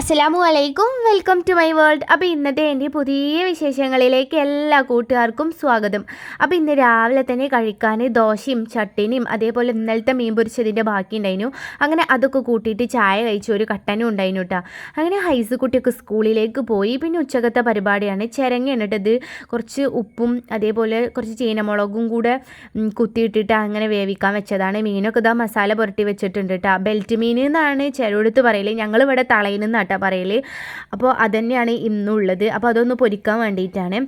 അസ്സലാമു അലൈക്കും welcome to my world അപ്പോൾ ഇന്നത്തെ എന്റെ പുതിയ വിശേഷങ്ങളിലേക്ക് എല്ലാ കൂട്ടുകാർക്കും സ്വാഗതം. അപ്പോൾ ഇന്ന് രാവിലെ തന്നെ കഴിക്കാൻ ദോശയും ചട്ടിനിയും അതേപോലെ ഇന്നലത്തെ മീൻ പൊരിച്ചതിന്റെ ബാക്കി ഉണ്ടായിരുന്നു. അങ്ങനെ അതൊക്കെ കൂട്ടിയിട്ട് ചായ കഴിച്ചു. ഒരു കട്ടനും ഉണ്ടായിരുന്നു കേട്ടോ അങ്ങനെ ഹൈസ് കുട്ടിയൊക്കെ സ്കൂളിലേക്ക് പോയി. പിന്നെ ഉച്ചകത്തെ പരിപാടിയാണ്. ചിരങ്ങ കേട്ടത് കുറച്ച് ഉപ്പും അതേപോലെ കുറച്ച് ചീനമുളകും കൂടെ കുത്തിയിട്ടിട്ട് അങ്ങനെ വേവിക്കാൻ വെച്ചതാണ്. മീനൊക്കെ ഇതാ മസാല പുരട്ടി വെച്ചിട്ടുണ്ട് കേട്ടോ ബെൽറ്റ് മീൻ എന്നാണ് ചെറുടുത്ത് പറയൽ. ഞങ്ങളിവിടെ തളയിൽ നിന്നാട്ടാ പറയൽ. അപ്പോൾ അതന്നെയാണ് ഇന്നുള്ളത്. അപ്പോൾ അതൊന്ന് പൊരിക്കാൻ വേണ്ടിയിട്ടാണ്.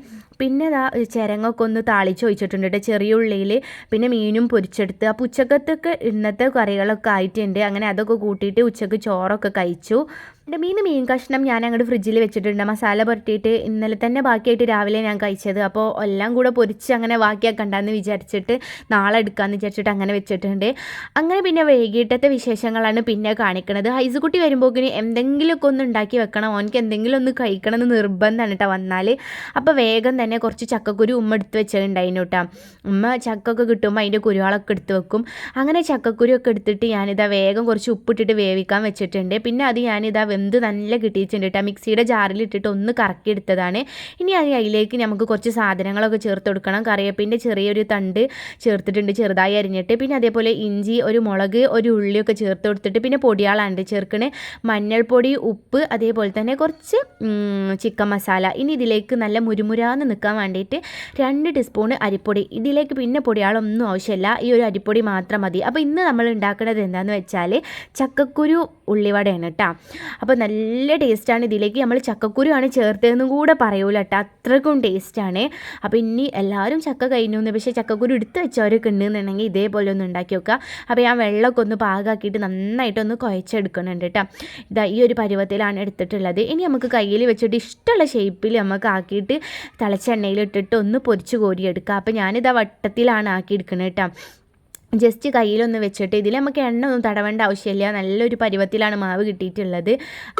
പിന്നെ ഇതാ ചിരങ്ങൊക്കെ ഒന്ന് താളിച്ച് ഒഴിച്ചിട്ടുണ്ട് കേട്ടോ. ചെറിയ ഉള്ളിയിൽ പിന്നെ മീനും പൊരിച്ചെടുത്ത്. അപ്പോൾ ഉച്ചക്കത്തൊക്കെ ഇന്നത്തെ കറികളൊക്കെ ആയിട്ടുണ്ട്. അങ്ങനെ അതൊക്കെ കൂട്ടിയിട്ട് ഉച്ചയ്ക്ക് ചോറൊക്കെ കഴിച്ചു. എന്റെ മീൻ മീൻ കഷ്ണം ഞാൻ അങ്ങോട്ട് ഫ്രിഡ്ജിൽ വെച്ചിട്ടുണ്ട്. മസാല പുരട്ടിയിട്ട് ഇന്നലെ തന്നെ ബാക്കിയായിട്ട് രാവിലെ ഞാൻ കഴിച്ചത്. അപ്പോൾ എല്ലാം കൂടെ പൊരിച്ച് അങ്ങനെ ബാക്കിയാക്കണ്ടെന്ന് വിചാരിച്ചിട്ട് നാളെ എടുക്കാമെന്ന് വിചാരിച്ചിട്ട് അങ്ങനെ വെച്ചിട്ടുണ്ട്. അങ്ങനെ പിന്നെ വൈകിട്ടത്തെ വിശേഷങ്ങളാണ് പിന്നെ കാണിക്കുന്നത് ഹൈസുകുട്ടി വരുമ്പോക്കിന് എന്തെങ്കിലുമൊക്കെ ഒന്ന് ഉണ്ടാക്കി വെക്കണം. ഓനക്ക് എന്തെങ്കിലും ഒന്ന് കഴിക്കണം എന്ന് നിർബന്ധമാണ് കേട്ടോ വന്നാൽ അപ്പോൾ വേഗം തന്നെ കുറച്ച് ചക്കക്കുരു ഉമ്മ എടുത്ത് വെച്ചിട്ടുണ്ടായിരുന്നു കേട്ടോ ഉമ്മ ചക്കൊക്കെ കിട്ടുമ്പോൾ അതിന്റെ കുരുവാളൊക്കെ എടുത്ത് വെക്കും. അങ്ങനെ ചക്കക്കുരു ഒക്കെ എടുത്തിട്ട് ഞാനിതാ വേഗം കുറച്ച് ഉപ്പിട്ടിട്ട് വേവിക്കാൻ വെച്ചിട്ടുണ്ട്. പിന്നെ അത് ഞാനിതാ വെന്ത് നല്ല കിട്ടിയിട്ടുണ്ട് കേട്ടോ മിക്സിയുടെ ജാറിൽ ഇട്ടിട്ട് ഒന്ന് കറക്കി എടുത്തതാണ്. ഇനി അത് അതിലേക്ക് നമുക്ക് കുറച്ച് സാധനങ്ങളൊക്കെ ചേർത്ത് കൊടുക്കണം. കറിവേപ്പിന്റെ ചെറിയൊരു തണ്ട് ചേർത്തിട്ടുണ്ട് ചെറുതായി അരിഞ്ഞിട്ട്. പിന്നെ അതേപോലെ ഇഞ്ചി ഒരു മുളക് ഒരു ഉള്ളിയൊക്കെ ചേർത്ത് കൊടുത്തിട്ട് പിന്നെ പൊടിയാളാണ്ട് ചേർക്കണേ. മഞ്ഞൾപ്പൊടി ഉപ്പ് അതേപോലെ തന്നെ കുറച്ച് ചിക്കൻ മസാല. ഇനി ഇതിലേക്ക് നല്ല മുരുമുരാന്ന് നിൽക്കാൻ വേണ്ടിയിട്ട് രണ്ട് ടീസ്പൂൺ അരിപ്പൊടി. ഇതിലേക്ക് പിന്നെ പൊടിയാളൊന്നും ആവശ്യമില്ല. ഈ ഒരു അരിപ്പൊടി മാത്രം മതി. അപ്പോൾ ഇന്ന് നമ്മൾ ഉണ്ടാക്കുന്നത് എന്താണെന്ന് വെച്ചാൽ ചക്കക്കുരു ഉള്ളിവടയാണ് കേട്ടോ അപ്പോൾ നല്ല ടേസ്റ്റാണ്. ഇതിലേക്ക് നമ്മൾ ചക്കക്കുരുവാണ് ചേർത്തതെന്നും കൂടെ പറയൂല കേട്ടോ അത്രക്കും ടേസ്റ്റാണ്. അപ്പോൾ ഇനി എല്ലാവരും ചക്ക കഴിഞ്ഞു പക്ഷേ ചക്കക്കുരു എടുത്ത് വെച്ചവരൊക്കെ ഉണ്ടെന്നുണ്ടെങ്കിൽ ഇതേപോലെ ഒന്ന് ഉണ്ടാക്കി വെക്കുക അപ്പോൾ ഞാൻ വെള്ളമൊക്കെ ഒന്ന് പാകാക്കിയിട്ട് നന്നായിട്ടൊന്ന് കുഴച്ചെടുക്കുന്നുണ്ട് കേട്ടോ ഇതാ ഈ ഒരു പരുവത്തിലാണ് എടുത്തിട്ടുള്ളത്. ഇനി നമുക്ക് കയ്യിൽ വെച്ചിട്ട് ഇഷ്ടമുള്ള ഷേപ്പിൽ നമുക്ക് ആക്കിയിട്ട് തിളച്ച എണ്ണയിലിട്ടിട്ട് ഒന്ന് പൊരിച്ച് കോരിയെടുക്കുക. അപ്പോൾ ഞാനിതാ വട്ടത്തിലാണ് ആക്കിയെടുക്കുന്നത് കേട്ടോ ജസ്റ്റ് കയ്യിലൊന്ന് വെച്ചിട്ട് ഇതിൽ നമുക്ക് എണ്ണ ഒന്നും തടവേണ്ട ആവശ്യമില്ല. നല്ലൊരു പരുവത്തിലാണ് മാവ് കിട്ടിയിട്ടുള്ളത്.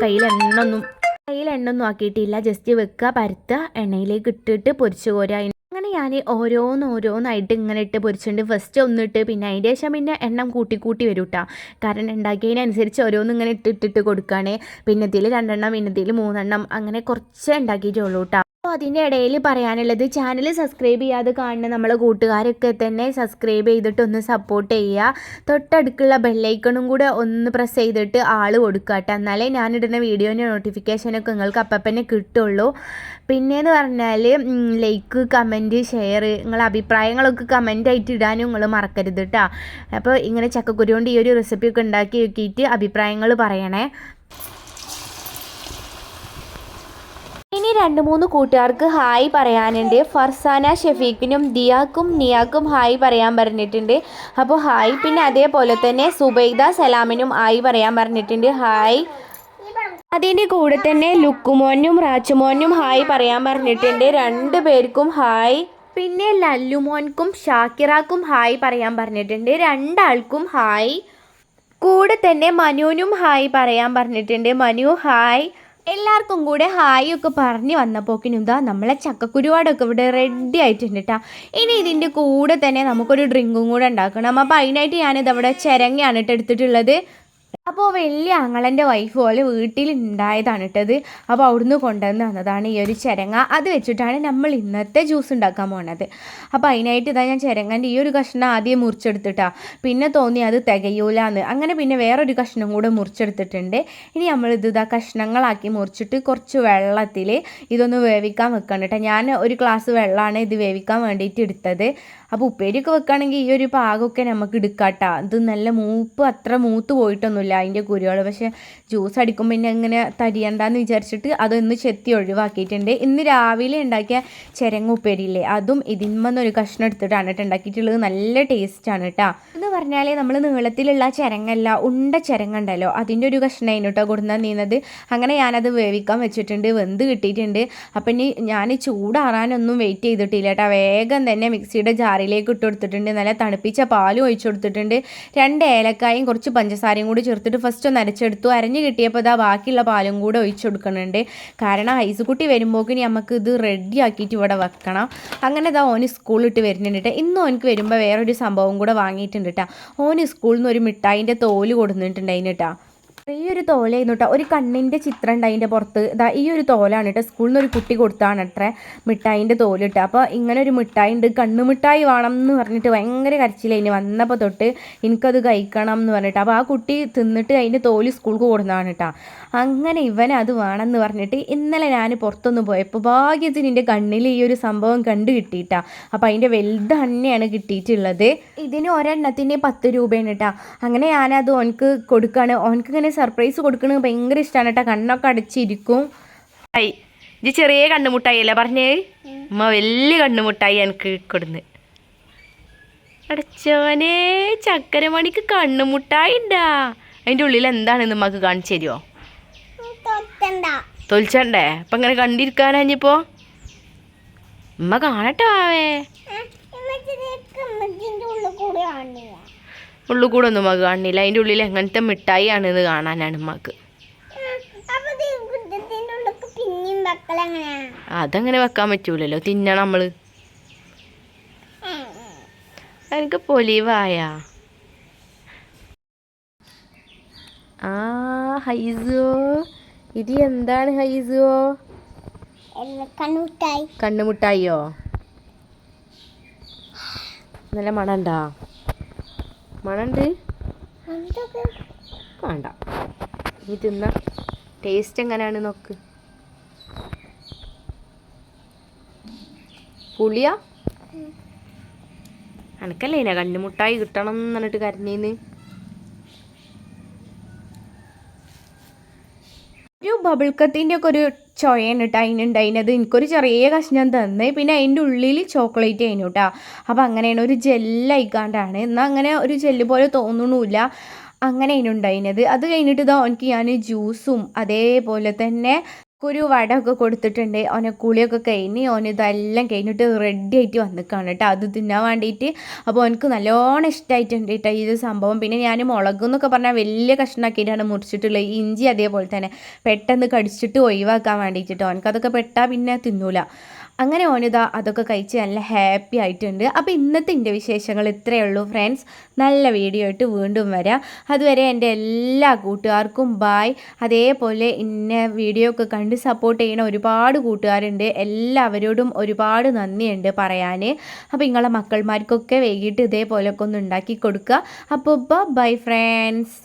കയ്യിൽ എണ്ണ ഒന്നും കയ്യിൽ എണ്ണ ഒന്നും ആക്കിയിട്ടില്ല. ജസ്റ്റ് വെക്കുക പരത്തുക എണ്ണയിലേക്ക് ഇട്ടിട്ട് പൊരിച്ചു കോരുക. അങ്ങനെ ഞാൻ ഓരോന്ന് ഓരോന്നായിട്ട് ഇങ്ങനെ ഇട്ട് പൊരിച്ചിട്ടുണ്ട്. ഫസ്റ്റ് ഒന്നിട്ട് പിന്നെ അതിന്റെ ശേഷം പിന്നെ എണ്ണം കൂട്ടി കൂട്ടി വരും കേട്ടോ കാരണം ഉണ്ടാക്കിയതിനനുസരിച്ച് ഓരോന്ന് ഇങ്ങനെ ഇട്ടിട്ടിട്ട് കൊടുക്കുകയാണേ. പിന്നെ ഇതിൽ രണ്ടെണ്ണം പിന്നെ ഇതിൽ മൂന്നെണ്ണം അങ്ങനെ കുറച്ച് ഉണ്ടാക്കിയിട്ടുള്ളൂ അതിന്റെ ഇടയിൽ പറയാനുള്ളത് ചാനൽ സബ്സ്ക്രൈബ് ചെയ്യാതെ കാണുന്ന നമ്മളെ കൂട്ടുകാരൊക്കെ തന്നെ സബ്സ്ക്രൈബ് ചെയ്തിട്ട് ഒന്ന് സപ്പോർട്ട് ചെയ്യുക. തൊട്ടടുക്കുള്ള ബെല്ലൈക്കണും കൂടെ ഒന്ന് പ്രസ് ചെയ്തിട്ട് ആൾ കൊടുക്കുക കേട്ടോ. എന്നാലേ ഞാനിടുന്ന വീഡിയോന്റെ നോട്ടിഫിക്കേഷനൊക്കെ നിങ്ങൾക്ക് അപ്പം തന്നെ കിട്ടുള്ളൂ. പിന്നെയെന്ന് പറഞ്ഞാൽ ലൈക്ക് കമന്റ് ഷെയർ നിങ്ങളെ അഭിപ്രായങ്ങളൊക്കെ ആയിട്ട് ഇടാനും നിങ്ങൾ മറക്കരുത് കേട്ടോ. അപ്പോൾ ഇങ്ങനെ ചക്കക്കുരു കൊണ്ട് ഈ ഒരു റെസിപ്പിയൊക്കെ ഉണ്ടാക്കി നോക്കിയിട്ട് അഭിപ്രായങ്ങൾ പറയണേ. ഇനി രണ്ട് മൂന്ന് കൂട്ടുകാർക്ക് ഹായ് പറയാനുണ്ട്. ഫർസാന ഷെഫീഖിനും ദിയാക്കും നിയാക്കും ഹായ് പറയാൻ പറഞ്ഞിട്ടുണ്ട്. അപ്പോൾ ഹായ് പിന്നെ അതേപോലെ തന്നെ സുബൈദ സലാമിനും ഹായ് പറയാൻ പറഞ്ഞിട്ടുണ്ട്. ഹായ്. അതിന്റെ കൂടെ തന്നെ ലുക്കുമോനും റാച്ചുമോനും ഹായ് പറയാൻ പറഞ്ഞിട്ടുണ്ട്. രണ്ട് പേർക്കും ഹായ്. പിന്നെ ലല്ലുമോൻക്കും ഷാക്കിറാക്കും ഹായ് പറയാൻ പറഞ്ഞിട്ടുണ്ട്. രണ്ടാൾക്കും ഹായ്. കൂടെ തന്നെ മനുവിനും ഹായ് പറയാൻ പറഞ്ഞിട്ടുണ്ട്. മനു ഹായ്. എല്ലാവർക്കും കൂടെ ഹായ് ഒക്കെ പറഞ്ഞ് വന്നപ്പോക്കിനും ഇതാ നമ്മളെ ചക്കക്കുരുവാടൊക്കെ ഇവിടെ റെഡി ആയിട്ടുണ്ട് കേട്ടോ ഇനി ഇതിന്റെ കൂടെ തന്നെ നമുക്കൊരു ഡ്രിങ്കും കൂടെ ഉണ്ടാക്കണം. അപ്പോൾ അതിനായിട്ട് ഞാനിത് അവിടെ ചിരങ്ങയാണ് കേട്ടോ എടുത്തിട്ടുള്ളത്. അപ്പോൾ വലിയ അങ്ങളന്റെ വൈഫ് പോലെ വീട്ടിൽ ഉണ്ടായതാണ് കേട്ടത് അപ്പോൾ അവിടുന്ന് കൊണ്ടുവന്ന് വന്നതാണ് ഈ ഒരു ചിരങ്ങ. അത് വെച്ചിട്ടാണ് നമ്മൾ ഇന്നത്തെ ജ്യൂസ് ഉണ്ടാക്കാൻ പോണത്. അപ്പോൾ അതിനായിട്ട് ഇതാ ഞാൻ ചിരങ്ങന്റെ ഈ ഒരു കഷ്ണം ആദ്യം മുറിച്ചെടുത്തിട്ടാ. പിന്നെ തോന്നി അത് തികയൂലാന്ന്. അങ്ങനെ പിന്നെ വേറൊരു കഷ്ണം കൂടെ മുറിച്ചെടുത്തിട്ടുണ്ട്. ഇനി നമ്മൾ ഇത് ഇതാ കഷ്ണങ്ങളാക്കി മുറിച്ചിട്ട് കുറച്ച് വെള്ളത്തിൽ ഇതൊന്ന് വേവിക്കാൻ വെക്കണം കേട്ടോ ഞാൻ ഒരു ഗ്ലാസ് വെള്ളമാണ് ഇത് വേവിക്കാൻ വേണ്ടിയിട്ട് എടുത്തത്. അപ്പോൾ ഉപ്പേരിയൊക്കെ വെക്കുകയാണെങ്കിൽ ഈ ഒരു പാകമൊക്കെ നമുക്ക് എടുക്കാട്ടോ. ഇത് നല്ല മൂപ്പ് അത്ര മൂത്ത് പോയിട്ടൊന്നുമില്ല അതിന്റെ കുരുകൾ പക്ഷേ ജ്യൂസ് അടിക്കുമ്പോൾ പിന്നെ ഇങ്ങനെ തരിയണ്ടെന്ന് വിചാരിച്ചിട്ട് അതൊന്ന് ചെത്തി ഒഴിവാക്കിയിട്ടുണ്ട്. ഇന്ന് രാവിലെ ഉണ്ടാക്കിയ ചിരങ്ങ ഉപ്പേരിയില്ലേ അതും ഇതിന്മന്നൊരു കഷ്ണം എടുത്തിട്ടാണ് കേട്ടോ ഉണ്ടാക്കിയിട്ടുള്ളത്. നല്ല ടേസ്റ്റാണ് കേട്ടോ. എന്ന് പറഞ്ഞാൽ നമ്മൾ നീളത്തിലുള്ള ചിരങ്ങല്ല ഉണ്ട ചിരങ്ങ ഉണ്ടല്ലോ അതിന്റെ ഒരു കഷ്ണം കേട്ടോ കൊടുന്ന നീന്നത് അങ്ങനെ ഞാനത് വേവിക്കാൻ വെച്ചിട്ടുണ്ട് വെന്ത് കിട്ടിയിട്ടുണ്ട്. അപ്പം ഇനി ഞാൻ ചൂടാറാനൊന്നും വെയിറ്റ് ചെയ്തിട്ടില്ല കേട്ടോ. വേഗം തന്നെ മിക്സിയുടെ ജാറിലേക്ക് ഇട്ട് കൊടുത്തിട്ടുണ്ട്. നല്ല തണുപ്പിച്ച പാലും ഒഴിച്ചു കൊടുത്തിട്ടുണ്ട്. രണ്ട് ഏലക്കായും കുറച്ച് പഞ്ചസാരയും കൂടി ചേർത്തിട്ട് ഫസ്റ്റ് ഒന്ന് അരച്ചെടുത്തു അരഞ്ഞ് കിട്ടിയപ്പോൾ ഇതാ ബാക്കിയുള്ള പാലും കൂടെ ഒഴിച്ചു കൊടുക്കുന്നുണ്ട്. കാരണം ഐസുകുട്ടി വരുമ്പോക്കിനി നമുക്ക് ഇത് റെഡി ആക്കിയിട്ട് ഇവിടെ വെക്കണം. അങ്ങനെ ഇതാ ഓന് സ്കൂളിലിട്ട് വരുന്നുണ്ട് കേട്ടോ ഇന്ന് ഓനക്ക് വരുമ്പോൾ വേറൊരു സംഭവം കൂടെ വാങ്ങിയിട്ടുണ്ട് കേട്ടോ ഓന് സ്കൂളിൽ നിന്ന് ഒരു മിഠായിന്റെ തോൽ കൊടുത്തിട്ടുണ്ടായിന് കേട്ടോ ഈ ഒരു തോലായിരുന്നു കേട്ടോ ഒരു കണ്ണിന്റെ ചിത്രം ഉണ്ട് അതിന്റെ പുറത്ത്. ഇതാ ഈ ഒരു തോലാണ് കേട്ടോ സ്കൂളിൽ നിന്ന് ഒരു കുട്ടി കൊടുത്താണ് അത്ര മിഠായിന്റെ തോൽ തോലിട്ട് അപ്പോൾ ഇങ്ങനെ ഒരു മിഠായി ഉണ്ട്. കണ്ണു മിഠായി വേണം എന്ന് പറഞ്ഞിട്ട് ഭയങ്കര കരച്ചിലായിന് വന്നപ്പോൾ തൊട്ട് എനിക്കത് കഴിക്കണം എന്ന് പറഞ്ഞിട്ട്. അപ്പോൾ ആ കുട്ടി തിന്നിട്ട് അതിന്റെ തോൽ സ്കൂൾക്ക് കൊടുത്താണ് കേട്ടോ അങ്ങനെ ഇവനെ അത് വേണമെന്ന് പറഞ്ഞിട്ട് ഇന്നലെ ഞാൻ പുറത്തൊന്ന് പോയപ്പോൾ ഭാഗ്യത്തിന് എന്റെ കണ്ണിൽ ഈ ഒരു സംഭവം കണ്ട് കിട്ടിയിട്ടാ അപ്പോൾ അതിന്റെ വലുത് തന്നെയാണ് കിട്ടിയിട്ടുള്ളത്. ഇതിന് ഒരെണ്ണത്തിന് പത്ത് രൂപയാണ് കേട്ടോ അങ്ങനെ ഞാനത് ഓനക്ക് കൊടുക്കുകയാണ് ഓനക്ക് ഇങ്ങനെ സർപ്രൈസ് കൊടുക്കണത് ഭയങ്കര ഇഷ്ടമാണ് കേട്ടോ. കണ്ണൊക്കെ അടച്ചിരിക്കും. ഐ ഇത് ചെറിയ കണ്ണുമുട്ടായി അല്ലേ പറഞ്ഞേ? ഉമ്മ വലിയ കണ്ണുമുട്ടായി എനിക്ക് കൊടുന്ന് അടച്ചവനെ ചക്കരമണിക്ക് കണ്ണുമുട്ടായി ഉണ്ടാ അതിന്റെ ഉള്ളിൽ എന്താണെന്ന് നമുക്ക് കാണിച്ചു തരുമോ തൊലിച്ചണ്ടേ? അപ്പം ഇങ്ങനെ കണ്ടിരിക്കാനാ കണ്ടിരിക്കാനാഞ്ഞിപ്പോ ഉമ്മ കാണട്ടെ ആവേ. ഉള്ളു കൂടെ ഒന്നും മകൾ കാണില്ല. അതിന്റെ ഉള്ളിൽ എങ്ങനത്തെ മിഠായി ആണെന്ന് കാണാനാണ് വെക്കലെങ്ങനെയാ അതങ്ങനെ വെക്കാൻ പറ്റൂലല്ലോ. തിന്നണം നമ്മൾ. എനിക്ക് പൊലിവായ? ആ ഹൈസോ. ഇത് എന്താണ് ഹൈസോ? കണ്ണുമുട്ടായി. കണ്ണുമുട്ടായിയോ? നല്ല മണണ്ടാ മണണ്ട് വേണ്ട. നീ തിന്ന. ടേസ്റ്റ് എങ്ങനെയാണ് നോക്ക്. പുളിയാ? അനക്കല്ലേ കണ്ണുമുട്ടായി കിട്ടണം എന്ന് പറഞ്ഞിട്ട് കരഞ്ഞേന്ന്? ഒരു ബബിൾ കത്തിന്റെ ഒക്കെ ഒരു ചൊയയാണ് കേട്ടോ അതിനുണ്ടായിനത് എനിക്കൊരു ചെറിയ കഷ്ണം തന്ന്. പിന്നെ അതിന്റെ ഉള്ളിൽ ചോക്ലേറ്റ് ആയിരുന്നു കേട്ടോ അപ്പോൾ അങ്ങനെയാണ് ഒരു ജെല്ലായിക്കാണ്ടാണ്. എന്നാൽ അങ്ങനെ ഒരു ജെല്ല് പോലെ തോന്നണമില്ല അങ്ങനെ അതിനുണ്ടായിനത് അത് കഴിഞ്ഞിട്ട് ഇതാ എനിക്ക് ഞാൻ ജ്യൂസും അതേപോലെ തന്നെ ഒരു വടമൊക്കെ കൊടുത്തിട്ടുണ്ട്. ഓനെ കുളിയൊക്കെ കഴിഞ്ഞ് ഓന ഇതെല്ലാം കഴിഞ്ഞിട്ട് റെഡി ആയിട്ട് വന്നിക്കാണ് കേട്ടോ. അത് തിന്നാൻ വേണ്ടിയിട്ട് അപ്പോൾ എനിക്ക് നല്ലോണം ഇഷ്ടമായിട്ടുണ്ട് കേട്ടോ ഈ സംഭവം. പിന്നെ ഞാൻ മുളക് എന്നൊക്കെ പറഞ്ഞാൽ വലിയ കഷ്ണമാക്കിയിട്ടാണ് മുറിച്ചിട്ടുള്ളത്. ഇഞ്ചി അതേപോലെ തന്നെ. പെട്ടെന്ന് കടിച്ചിട്ട് ഒഴിവാക്കാൻ വേണ്ടിയിട്ട് കേട്ടോ. എനിക്കതൊക്കെ പെട്ടാൽ പിന്നെ തിന്നൂല. അങ്ങനെ ഓനിത അതൊക്കെ കഴിച്ച് നല്ല ഹാപ്പി ആയിട്ടുണ്ട്. അപ്പോൾ ഇന്നത്തെ എന്റെ വിശേഷങ്ങൾ ഇത്രയേ ഉള്ളൂ ഫ്രണ്ട്സ് നല്ല വീഡിയോ ആയിട്ട് വീണ്ടും വരാം. അതുവരെ എന്റെ എല്ലാ കൂട്ടുകാർക്കും ബായ് അതേപോലെ ഇന്ന വീഡിയോ ഒക്കെ കണ്ട് സപ്പോർട്ട് ചെയ്യണ ഒരുപാട് കൂട്ടുകാരുണ്ട്. എല്ലാവരോടും ഒരുപാട് നന്ദിയുണ്ട് പറയാൻ അപ്പോൾ നിങ്ങളെ മക്കൾമാർക്കൊക്കെ വൈകിട്ട് ഇതേപോലെയൊക്കെ ഒന്ന് ഉണ്ടാക്കി കൊടുക്കുക അപ്പോൾ ബൈ ഫ്രണ്ട്സ്